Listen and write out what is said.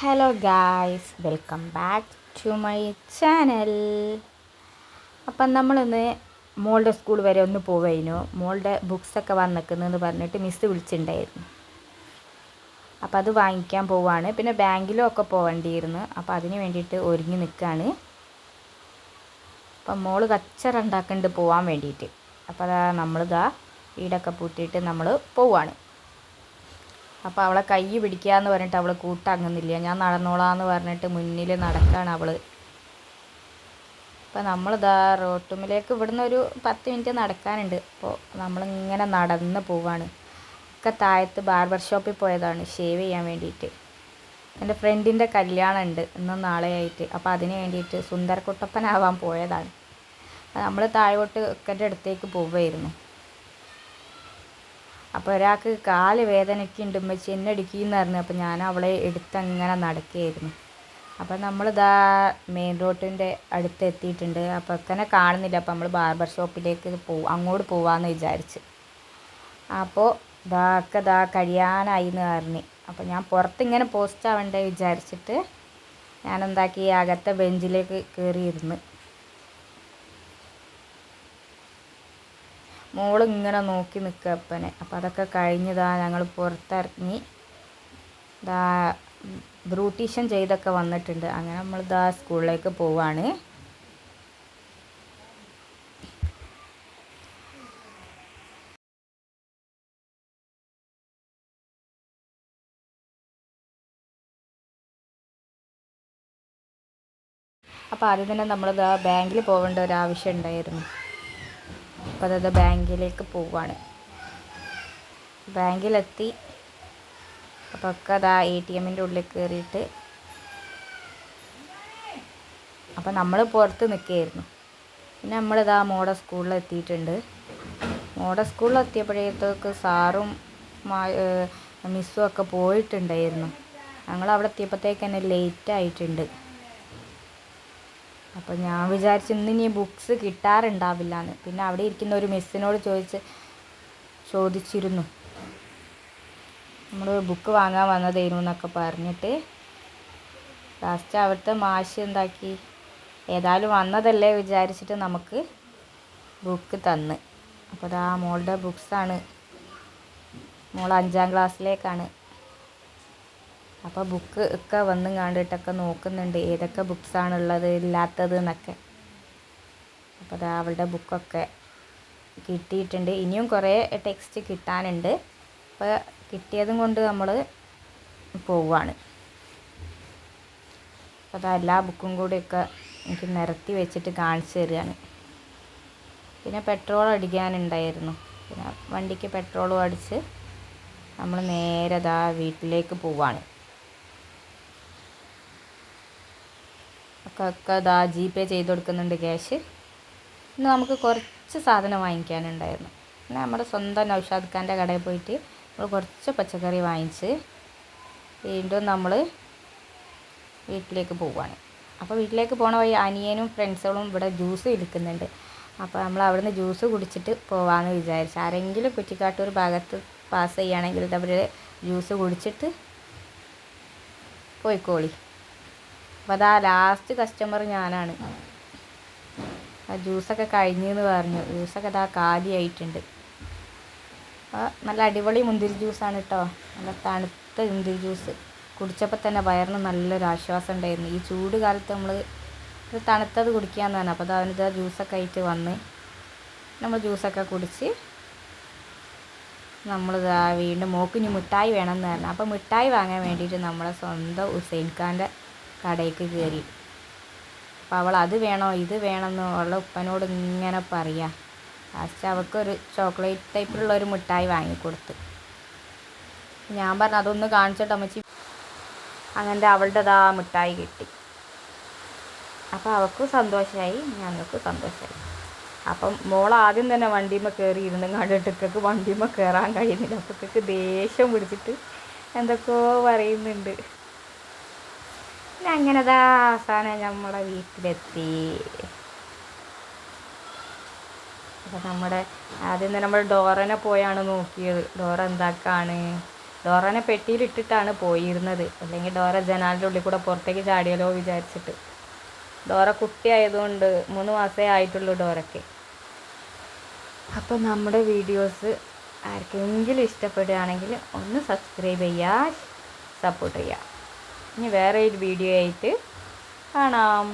Hello guys welcome back to my channel. അപ്പം നമ്മളിന്ന് മോളുടെ സ്കൂൾ വരെ ഒന്ന് പോവായിരുന്നു മോളുടെ ബുക്സൊക്കെ വന്നിക്കുന്നതെന്ന് പറഞ്ഞിട്ട് മിസ് വിളിച്ചിട്ടുണ്ടായിരുന്നു അപ്പോൾ അത് വാങ്ങിക്കാൻ പോവാണ്. പിന്നെ ബാങ്കിലും ഒക്കെ പോകേണ്ടിയിരുന്നു അപ്പോൾ അതിന് വേണ്ടിയിട്ട് ഒരുങ്ങി നിൽക്കുകയാണ് അപ്പം മോൾ കച്ചറ ഉണ്ടാക്കുന്നുണ്ട് പോകാൻ വേണ്ടിയിട്ട്. അപ്പോൾ അതാ നമ്മളിതാ വീടൊക്കെ പൂട്ടിയിട്ട് നമ്മൾ പോവാണ്. അപ്പോൾ അവളെ കൈ പിടിക്കുക എന്ന് പറഞ്ഞിട്ട് അവൾ കൂട്ടങ്ങുന്നില്ല. ഞാൻ നടന്നോളാന്ന് പറഞ്ഞിട്ട് മുന്നിൽ നടക്കുകയാണ് അവൾ അപ്പോൾ നമ്മളിതാ റോട്ടുമിലേക്ക് ഇവിടുന്ന് ഒരു പത്ത് മിനിറ്റ് നടക്കാനുണ്ട്. അപ്പോൾ നമ്മളിങ്ങനെ നടന്ന് പോവാണ്. ഒക്കെ താഴത്ത് ബാർബർ ഷോപ്പിൽ പോയതാണ് ഷേവ് ചെയ്യാൻ വേണ്ടിയിട്ട്. എന്റെ ഫ്രണ്ടിന്റെ കല്യാണം ഉണ്ട് ഇന്നും നാളെയായിട്ട്. അപ്പോൾ അതിന് വേണ്ടിയിട്ട് സുന്ദരക്കുട്ടപ്പനാവാൻ പോയതാണ്. നമ്മൾ താഴോട്ട് ഒക്കെ അടുത്തേക്ക് പോവുമായിരുന്നു അപ്പോൾ ഒരാൾക്ക് കാൽ വേദനയ്ക്ക് ഉണ്ട് ഉമ്മച്ചി എന്നെ പറഞ്ഞു. അപ്പോൾ ഞാൻ അവളെ എടുത്തങ്ങനെ നടക്കുകയായിരുന്നു അപ്പോൾ നമ്മളിതാ മെയിൻ റോഡിന്റെ അടുത്ത് എത്തിയിട്ടുണ്ട് അപ്പോൾ തന്നെ കാണുന്നില്ല അപ്പോൾ നമ്മൾ ബാർബർ ഷോപ്പിലേക്ക് പോവും അങ്ങോട്ട് പോവാമെന്ന് വിചാരിച്ച്. അപ്പോൾ ഇതാക്കെ ഇതാ കഴിയാനായി എന്ന് പറഞ്ഞു. അപ്പോൾ ഞാൻ പുറത്തിങ്ങനെ പോസ്റ്റ് ആവണ്ടേ വിചാരിച്ചിട്ട് ഞാൻ എന്താക്കി അകത്തെ ബെഞ്ചിലേക്ക് കയറിയിരുന്ന് മോൾ ഇങ്ങനെ നോക്കി നിൽക്കുക അപ്പനെ. അപ്പോൾ അതൊക്കെ കഴിഞ്ഞതാ ഞങ്ങൾ പുറത്തിറങ്ങി ദാ ബ്രൂട്ടീഷൻ ചെയ്തൊക്കെ വന്നിട്ടുണ്ട്. അങ്ങനെ നമ്മൾ ദാ സ്കൂളിലേക്ക് പോവാണ്. അപ്പോൾ ആദ്യം തന്നെ നമ്മൾ ബാങ്കിൽ പോകേണ്ട ഒരു ആവശ്യം ഉണ്ടായിരുന്നു. അപ്പോൾ അതത് ബാങ്കിലേക്ക് പോവുകയാണ് ബാങ്കിലെത്തി. അപ്പോൾ ഒക്കെ അതാ എ ടി എമ്മിന്റെ ഉള്ളിൽ കയറിയിട്ട് അപ്പോൾ നമ്മൾ പുറത്ത് നിൽക്കുകയായിരുന്നു. പിന്നെ നമ്മളിതാ മോഡ സ്കൂളിൽ എത്തിയിട്ടുണ്ട്. മോഡ സ്കൂളിൽ എത്തിയപ്പോഴത്തേക്ക് സാറും മിസ്സും ഒക്കെ പോയിട്ടുണ്ടായിരുന്നു. ഞങ്ങൾ അവിടെ എത്തിയപ്പോഴത്തേക്ക് തന്നെ ലേറ്റ് ആയിട്ടുണ്ട്. അപ്പോൾ ഞാൻ വിചാരിച്ചു ഇന്ന് ഇനി ബുക്സ് കിട്ടാറുണ്ടാവില്ല എന്ന് പിന്നെ അവിടെ ഇരിക്കുന്ന ഒരു മിസ്സിനോട് ചോദിച്ച് ചോദിച്ചിരുന്നു. നമ്മൾ ബുക്ക് വാങ്ങാൻ വന്നതായിരുന്നു എന്നൊക്കെ പറഞ്ഞിട്ട്. ലാസ്റ്റ് അവിടുത്തെ മാഷ് എന്താക്കി? ഏതായാലും വന്നതല്ലേ വിചാരിച്ചിട്ട് നമുക്ക് ബുക്ക് തന്ന്. അപ്പോൾ അതാ മോളുടെ ബുക്സാണ് മോൾ അഞ്ചാം ക്ലാസ്സിലേക്കാണ് അപ്പോൾ ബുക്ക് ഒക്കെ വന്നും കണ്ടിട്ടൊക്കെ നോക്കുന്നുണ്ട്. ഏതൊക്കെ ബുക്ക്സാണുള്ളത് ഇല്ലാത്തത് എന്നൊക്കെ അപ്പോൾ അതാ അവളുടെ ബുക്കൊക്കെ കിട്ടിയിട്ടുണ്ട്. ഇനിയും കുറേ ടെക്സ്റ്റ് കിട്ടാനുണ്ട്. അപ്പോൾ കിട്ടിയതും കൊണ്ട് നമ്മൾ പോവാണ്. അപ്പോൾ അതാ എല്ലാ ബുക്കും കൂടിയൊക്കെ എനിക്ക് നിരത്തി വെച്ചിട്ട് കാണിച്ചു തരികയാണ് പിന്നെ പെട്രോൾ അടിക്കാനുണ്ടായിരുന്നു. പിന്നെ വണ്ടിക്ക് പെട്രോളും അടിച്ച് നമ്മൾ നേരെ ദാ വീട്ടിലേക്ക് പോവാണ്. ഒക്കെ ദാ ജി പേ ചെയ്ത് കൊടുക്കുന്നുണ്ട് ക്യാഷ് ഇന്ന് നമുക്ക് കുറച്ച് സാധനം വാങ്ങിക്കാനുണ്ടായിരുന്നു. പിന്നെ നമ്മുടെ സ്വന്തം നൗഷാദ് ഖാന്റെ കടയിൽ പോയിട്ട് നമ്മൾ കുറച്ച് പച്ചക്കറി വാങ്ങിച്ച് വീണ്ടും നമ്മൾ വീട്ടിലേക്ക് പോവുകയാണ്. അപ്പോൾ വീട്ടിലേക്ക് പോണ വഴി അനിയനും ഫ്രണ്ട്സുകളും ഇവിടെ ജ്യൂസ് വിൽക്കുന്നുണ്ട്. അപ്പോൾ നമ്മൾ അവിടുന്ന് ജ്യൂസ് കുടിച്ചിട്ട് പോവാമെന്ന് വിചാരിച്ചു. ആരെങ്കിലും കുറ്റിക്കാട്ടൂർ ഭാഗത്ത് പാസ് ചെയ്യുകയാണെങ്കിൽ അവർ ജ്യൂസ് കുടിച്ചിട്ട് പോയിക്കോളി. അപ്പോൾ അതാ ലാസ്റ്റ് കസ്റ്റമർ ഞാനാണ്. ആ ജ്യൂസൊക്കെ കഴിഞ്ഞെന്ന് പറഞ്ഞു. ജ്യൂസൊക്കെ അതാ കാലിയായിട്ടുണ്ട്. നല്ല അടിപൊളി മുന്തിരി ജ്യൂസാണ് കേട്ടോ നല്ല തണുത്ത മുന്തിരി ജ്യൂസ് കുടിച്ചപ്പോൾ തന്നെ വയറിന് നല്ലൊരു ആശ്വാസം ഉണ്ടായിരുന്നു. ഈ ചൂട് കാലത്ത് നമ്മൾ ഇത് തണുത്തത് കുടിക്കാമെന്ന് പറഞ്ഞു. അപ്പോൾ അവനിത് ജ്യൂസൊക്കെ ആയിട്ട് വന്ന് നമ്മൾ ജ്യൂസൊക്കെ കുടിച്ച് നമ്മൾ വീണ്ടും മോക്കിന് മിഠായി വേണമെന്ന് പറഞ്ഞു. അപ്പോൾ മിഠായി വാങ്ങാൻ വേണ്ടിയിട്ട് നമ്മളെ സ്വന്തം ഹുസൈൻ ഖാന്റെ കടയ്ക്ക് കയറി. അപ്പോൾ അവൾ അത് വേണോ? ഇത് വേണമെന്നോ? അവളുടെ ഉപ്പനോട് ഇങ്ങനെ പറയുക ലാസ്റ്റ് അവൾക്കൊരു ചോക്ലേറ്റ് ടൈപ്പിലുള്ള ഒരു മിഠായി വാങ്ങിക്കൊടുത്ത്. ഞാൻ പറഞ്ഞു അതൊന്ന് കാണിച്ചിട്ട് അമ്മച്ചി. അവളുടെ ആ മിഠായി കിട്ടി. അപ്പോൾ അവൾക്ക് സന്തോഷമായി ഞങ്ങൾക്കും സന്തോഷമായി അപ്പം മോൾ ആദ്യം തന്നെ വണ്ടിയുമ്മ കയറി ഇരുന്ന് കണ്ടിട്ടൊക്കെ വണ്ടിയുമ്മ കയറാൻ കഴിയുന്നില്ല. അപ്പോഴത്തേക്ക് ദേഷ്യം പിടിച്ചിട്ട് എന്തൊക്കെയോ പറയുന്നുണ്ട്. പിന്നെ അങ്ങനെതാ അവസാനം നമ്മുടെ വീട്ടിലെത്തി. അപ്പം നമ്മുടെ ആദ്യം തന്നെ നമ്മൾ ഡോറനെ പോയാണ് നോക്കിയത്. ഡോറ എന്താക്കാണ്? ഡോറനെ പെട്ടിയിലിട്ടിട്ടാണ് പോയിരുന്നത്. അല്ലെങ്കിൽ ഡോറ ജനാലിന്റെ ഉള്ളിൽ കൂടെ പുറത്തേക്ക് ചാടിയല്ലോ വിചാരിച്ചിട്ട്. ഡോറ കുട്ടിയായതുകൊണ്ട് മൂന്ന് മാസമേ ആയിട്ടുള്ളൂ ഡോറയ്ക്ക്. അപ്പോൾ നമ്മുടെ വീഡിയോസ് ആർക്കെങ്കിലും ഇഷ്ടപ്പെടുകയാണെങ്കിൽ ഒന്ന് സബ്സ്ക്രൈബ് ചെയ്യുക സപ്പോർട്ട് ചെയ്യുക. ഇനി വേറെ ഒരു വീഡിയോ ആയിട്ട് കാണാം.